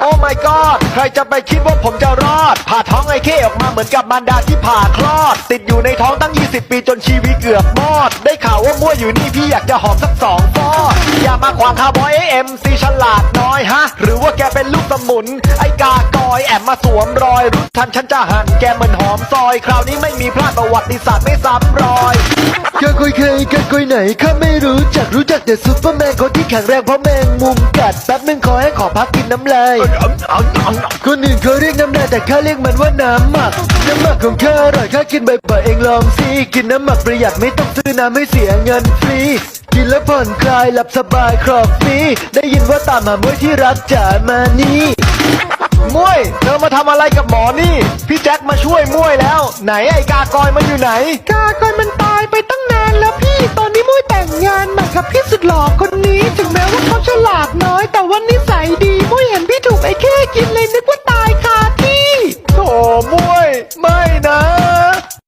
โอ้ my god ใครจะไปคิดว่าผมจะรอด ผ่าท้องไอ้เข้ออกมาเหมือนกับมารดาที่ผ่าคลอด ติดอยู่ในท้องตั้ง 20 ปีจนชีวิตเกือบมอด ได้ข่าวว่ามั่วอยู่นี่พี่อยากจะหอมสักสองฟอดอย่ามาขวางคาร์บอยเอ็มซีฉลาดน้อยฮะ หรือว่าแกเป็นลูกสมุน ไอ้กากอยแอบมาสวมรอยรู้ทันฉันจะหันแกเหมือนหอมซอย คราวนี้ไม่มีพลาดประวัติศาสตร์ไม่ซ้ำรอย กะกอยใครกะกอยไหนข้าไม่รู้จักรู้จักแต่ซูเปอร์แมนคนที่แข็งแรงเพราะแมงมุมกัดแป๊บนึงขอให้ขอพักกินน้ำลายคนอื่นเขาเรียกน้ำลายแต่ข้าเรียกมันว่าน้ำหมักน้ำหมักของข้าอร่อยข้ากินบ่อยๆเองลองสิกินน้ำหมักประหยัดไม่ต้องซื้อน้ำไม่เสียเงินฟรีกินแล้วผ่อนคลายหลับสบายครอบฟรีได้ยินว่าตามหามวยที่รักจ๋ามานี่มวยเธอมาทำอะไรกับหมอนี่ พี่แจ็คมาช่วยมวยแล้ว ไหนไอ้กากอยมันอยู่ไหน กากอนมันตายไปตั้งนาน จหลอกคนนี้ ถึงแม้ว่าเขาฉลาดน้อย แต่ว่านิสัยดีมุ้ยเห็นพี่ถูกไอ้เค้กินเลยนึกว่าตายคาที่โถมวยมา